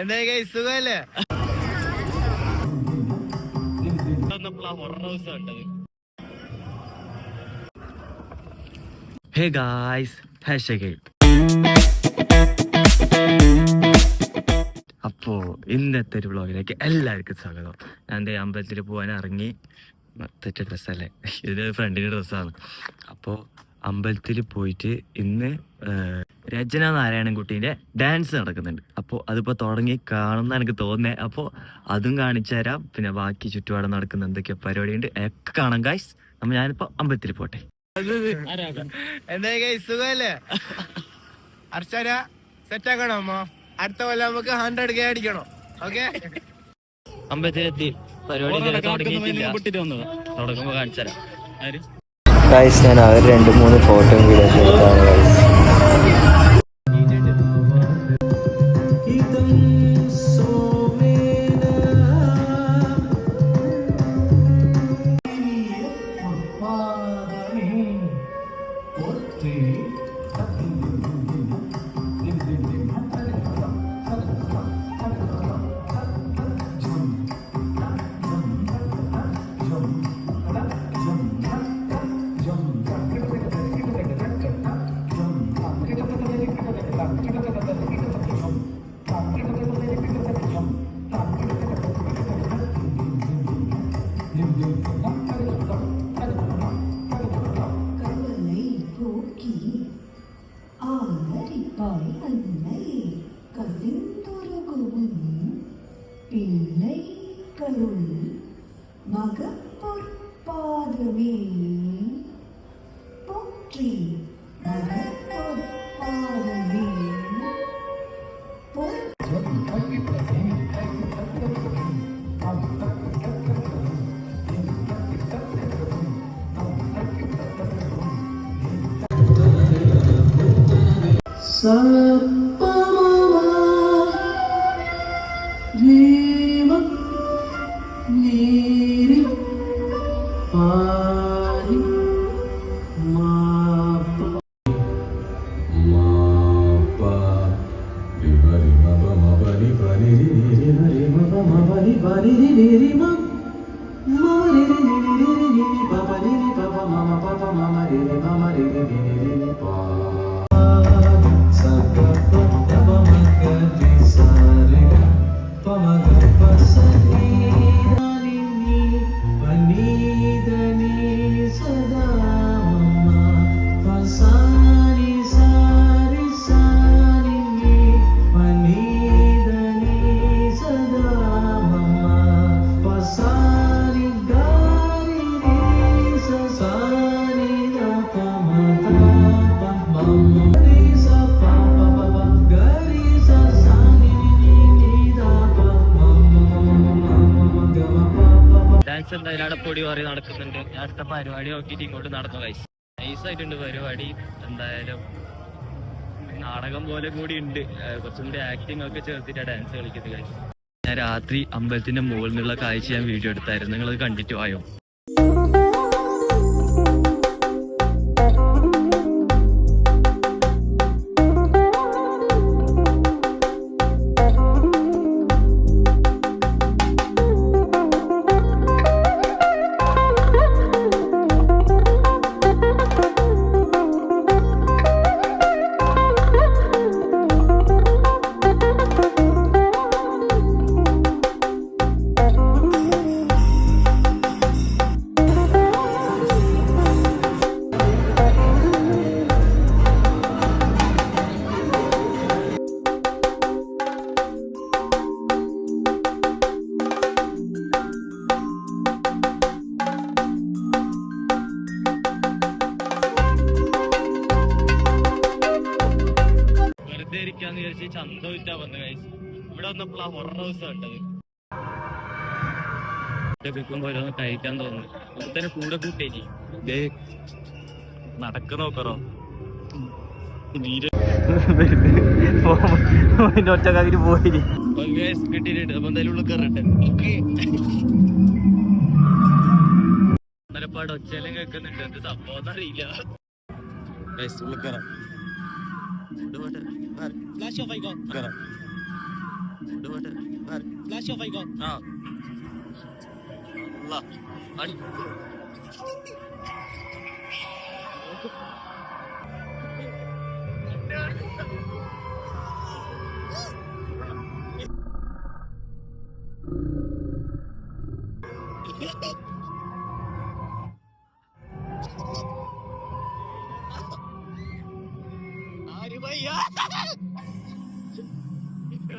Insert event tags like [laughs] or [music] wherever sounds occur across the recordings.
എന്താ കൈ സുഖല്ലേ? ഹേ ഗായ്സ് ഹാഷ് അപ്പോ ഇന്നത്തെ ഒരു വ്ളോഗിലേക്ക് എല്ലാവർക്കും സ്വാഗതം. ഞാൻ ദേ അമ്പലത്തിൽ പോകാൻ ഇറങ്ങി. തെറ്റ ഡ്രസ്സല്ലേ ഇത് ഫ്രണ്ടിന്റെ ഡ്രസ്സാണ് അപ്പോൾ അമ്പലത്തിൽ പോയിട്ട് ഇന്ന് രചന നാരായണൻകുട്ടീന്റെ ഡാൻസ് നടക്കുന്നുണ്ട്. അപ്പോൾ അതിപ്പോൾ തുടങ്ങി കാണുന്ന എനിക്ക് തോന്നേ അപ്പോൾ അതും കാണിച്ചു തരാം. പിന്നെ ബാക്കി ചുറ്റുപാട് നടക്കുന്ന എന്തൊക്കെ പരിപാടിയുണ്ട്. ഒക്കെ കാണാം ഗൈസ് അപ്പം ഞാനിപ്പോൾ അമ്പലത്തിൽ പോട്ടെ. എന്താ കൈ സുഖല്ലേ അർച്ചന സെറ്റ് ആക്കണോ അമ്മ? അടുത്ത കൊല്ലം നമുക്ക് ഹൺഡ്രഡ് കെ അടിക്കണം. ഓക്കെ അമ്പലത്തിലെത്തി. പരിപാടി കാണിച്ചു തരാം. ഗൈസ് ഞാൻ അവർ രണ്ട് മൂന്ന് ഫോട്ടോയും വീഡിയോ എടുത്താണ് ഗൈസ് Lady. பொருள் மகப்பொற்பாதமே. போற்றி மகப்பொற்பாதமே നീരിൽ പാലിൽ മാപ്പ മാപ്പ വിപരി മപ മപരി പരിരി നീരി ഹരി മപ മപരി പരിരി നീരി മ Bye. എന്തായാലും അവിടെ പൊടി മാറി നടക്കുന്നുണ്ട്. അടുത്ത പരിപാടി നോക്കിയിട്ട് ഇങ്ങോട്ട് നടന്നു കൈസ് നൈസായിട്ടുണ്ട് പരിപാടി. എന്തായാലും നാടകം പോലെ കൂടി ഉണ്ട്. കുറച്ചും കൂടി ആക്ടിങ് ഒക്കെ ചേർത്തിട്ട് ഡാൻസ് കളിക്കുന്നത് കൈസ് ഞാൻ രാത്രി അമ്പലത്തിന്റെ മുകളിൽ നിന്നുള്ള കാഴ്ച ഞാൻ വീഡിയോ എടുത്തായിരുന്നു. നിങ്ങളത് കണ്ടിട്ട് ആയോ ഇരിക്കാന്ന് വിചാരിച്ച് ചന്ത വിറ്റാ വന്നത് കൈസ് ഇവിടെ വന്നപ്പോൾ ആ ഹൊറർ ഹൗസ് കണ്ടത് ഓരോന്ന് കഴിക്കാൻ തോന്നുന്നു. കൂടെ കൂട്ടേനി നടക്ക് നോക്കറോ. ഒറ്റക്കാക്കിട്ട് പോയി [laughs] കിട്ടിയിട്ടുണ്ട്. അപ്പൊ എന്തായാലും ഉള്ളിൽ കയറട്ടെ ഒന്നരപ്പാട് ഒച്ചയെല്ലാം കേൾക്കുന്നുണ്ട്. എന്ത് സംഭവം അറിയില്ല ഉള്ളിൽ കയറാം. Good water. Where? Flash your five. Good. Good water. Where? Flash your five. Ah. Allah. Ani. Ha ha ha!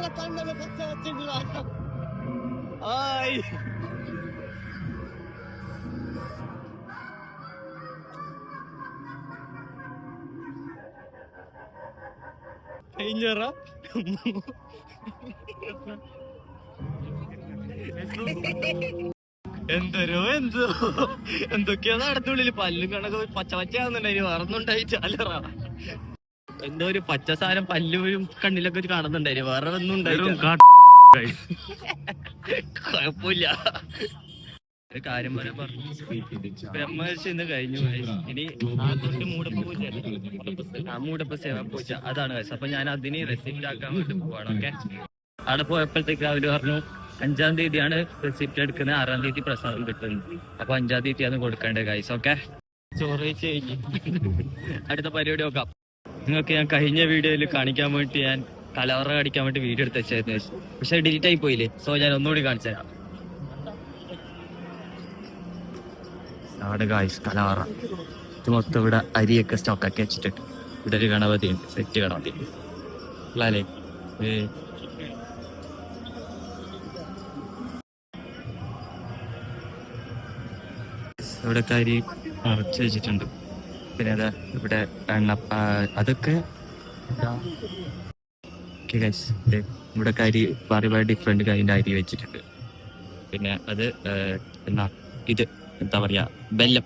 ഏടാ. എന്തിനാ കണ്ണല്ലേ പച്ച വെച്ചിട്ടില്ല ആയ് കഴിഞ്ഞറ എന്തരോ എന്തോ. എന്തൊക്കെയാ അടുത്തുള്ളിൽ പല്ലും കണക്ക് പച്ച പച്ചയാകുന്നുണ്ടായി വേറൊന്നുണ്ടായിട്ട് അല്ലറ എന്തോ ഒരു പച്ച സാധനം പല്ലുവരും കണ്ണിലൊക്കെ ഒരു കാണുന്നുണ്ടായി വേറെ ഒന്നും ഉണ്ടായില്ല കുഴപ്പമില്ല. ഒരു കാര്യം വരെ പറഞ്ഞു. ബ്രഹ്മർഷി ഇന്ന് കഴിഞ്ഞു. ഇനി ആ മൂടപ്പ പൂജ ആ മൂടപ്പ സേവ പൂജ. അതാണ് guys. അപ്പൊ ഞാൻ അതിന് റെസിപ്റ്റ് ആക്കാൻ വേണ്ടി പോവാണ് ഓക്കെ അവിടെ പോയപ്പോഴത്തേക്ക് അവർ പറഞ്ഞു അഞ്ചാം തീയതിയാണ് റെസിപ്റ്റ് എടുക്കുന്നത്. ആറാം തീയതി പ്രസാദം കിട്ടുന്നത് അപ്പൊ അഞ്ചാം തീയതിയാണ് കൊടുക്കേണ്ടത് കൈസ് ഓക്കെ ചോറ് കഴിച്ച് കഴിഞ്ഞ്. അടുത്ത പരിപാടി നോക്കാം. നിങ്ങൾക്ക് ഞാൻ കഴിഞ്ഞ വീഡിയോയിൽ കാണിക്കാൻ വേണ്ടി ഞാൻ കലവറ കാണിക്കാൻ വേണ്ടി വീഡിയോ എടുത്ത് വെച്ചായിരുന്നു. പക്ഷെ ഡിലീറ്റ് ആയി പോയില്ലേ? സോ ഞാൻ ഒന്നുകൂടി കാണിച്ചു തരാം. കലവറ. ഇത് മൊത്തം ഇവിടെ അരിയൊക്കെ സ്റ്റോക്കാക്കി വെച്ചിട്ടുണ്ട്. ഇവിടെ ഒരു ഗണപതി ഉണ്ട് സെറ്റ് ഗണപതി. അല്ലേ ഇവിടെ അരി നിറച്ച് വെച്ചിട്ടുണ്ട്. പിന്നെ അത് ഇവിടെ എണ്ണ അതൊക്കെ ഇവിടെ കരി പറയുമ്പോൾ ഡിഫറെന്റ് കാര്യന്റെ അരി വെച്ചിട്ടുണ്ട്. പിന്നെ അത് എന്താ എന്നാ ഇത് എന്താ പറയാ? ബെല്ലം.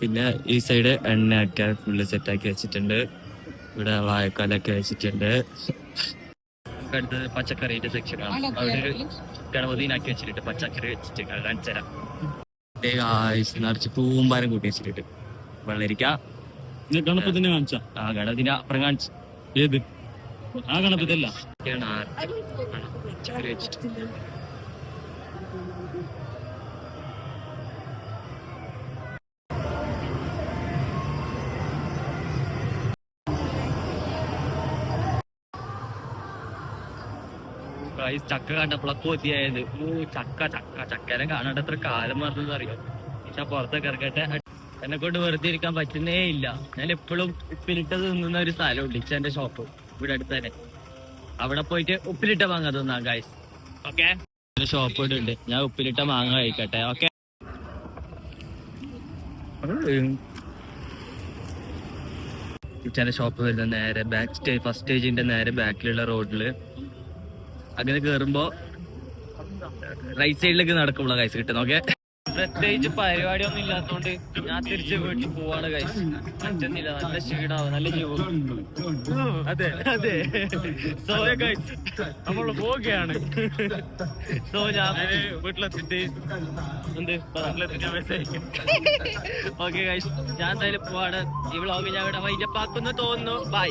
പിന്നെ ഈ സൈഡ് എണ്ണയൊക്കെ ഫുള്ള് സെറ്റാക്കി വെച്ചിട്ടുണ്ട്. ഇവിടെ വാഴക്കാലൊക്കെ വെച്ചിട്ടുണ്ട്. അടുത്തത് പച്ചക്കറിയുടെ സെക്ഷനാണ് അവിടെ ഒരു ഗണപതിനാക്കി വെച്ചിട്ടുണ്ട്. പച്ചക്കറി വെച്ചിട്ട് കാണിച്ചു തരാം guys, നിറച്ച് പൂമ്പാരം കൂട്ടി വെച്ചിട്ടുണ്ട്. വെള്ളരിക്ക. ഗണപതിനെ കാണിച്ച? ആ ഗണപതിനെ അപ്പുറം കാണിച്ചു. ഏത്? ആ ഗണപതി അല്ല ഇതൊക്കെയാണ് ആറ്. പച്ചക്കറി വെച്ചിട്ട്. ഗൈസ് ചക്ക കണ്ടപ്പോഴൊക്കെ കൊതിയായത്. ഓ ചക്ക ചക്ക. ചക്കനെ കാണാണ്ട് എത്ര കാലം മറന്നെന്ന് അറിയാം പക്ഷെ പുറത്തൊക്കെ ഇറക്കട്ടെ എന്നെ കൊണ്ട് വെറുതെ ഇരിക്കാൻ പറ്റുന്നേ ഇല്ല. ഞാൻ എപ്പോഴും ഉപ്പിലിട്ടത് തിന്നുന്ന ഒരു സ്ഥലമുണ്ട്. ഇച്ചന്റെ ഷോപ്പ് ഇവിടെ അടുത്ത് തന്നെ അവിടെ പോയിട്ട് ഉപ്പിലിട്ട മാങ്ങ തിന്നാം ഗായ്സ് ഓക്കെ ഷോപ്പ് ഇവിടെ ഉണ്ട്. ഞാൻ ഉപ്പിലിട്ട മാങ്ങ കഴിക്കട്ടെ. ഓക്കെ ഇച്ചന്റെ ഷോപ്പ് വരുന്ന നേരെ ബാക്ക് സ്റ്റേ ഫസ്റ്റ് സ്റ്റേജിന്റെ നേരെ ബാക്കിലുള്ള റോഡിൽ അങ്ങനെ കേറുമ്പോ റൈറ്റ് സൈഡിലേക്ക് നടക്കുമ്പോൾ ഗൈസ് കിട്ടുന്നു. ഓക്കെ പ്രത്യേകിച്ച് പരിപാടിയൊന്നും ഇല്ലാത്തോണ്ട് ഞാൻ തിരിച്ച് വീട്ടിൽ പോവാണ് കൈസ് പറ്റുന്നില്ല. നല്ല ക്ഷീണാവും. നല്ല ജീവം അതെ അതെ. സോ നമ്മൾ പോവുകയാണ്. സോ ഞാൻ വീട്ടിലെത്തിട്ട് എന്ത്? ഓക്കെ ഗൈസ് ഞാൻ എന്തായാലും പോവാണ്. ഈ വ്ളോഗ് ഞാൻ ഇവിടെ വൈകിട്ട് പാക്കുന്നു തോന്നുന്നു. ബൈ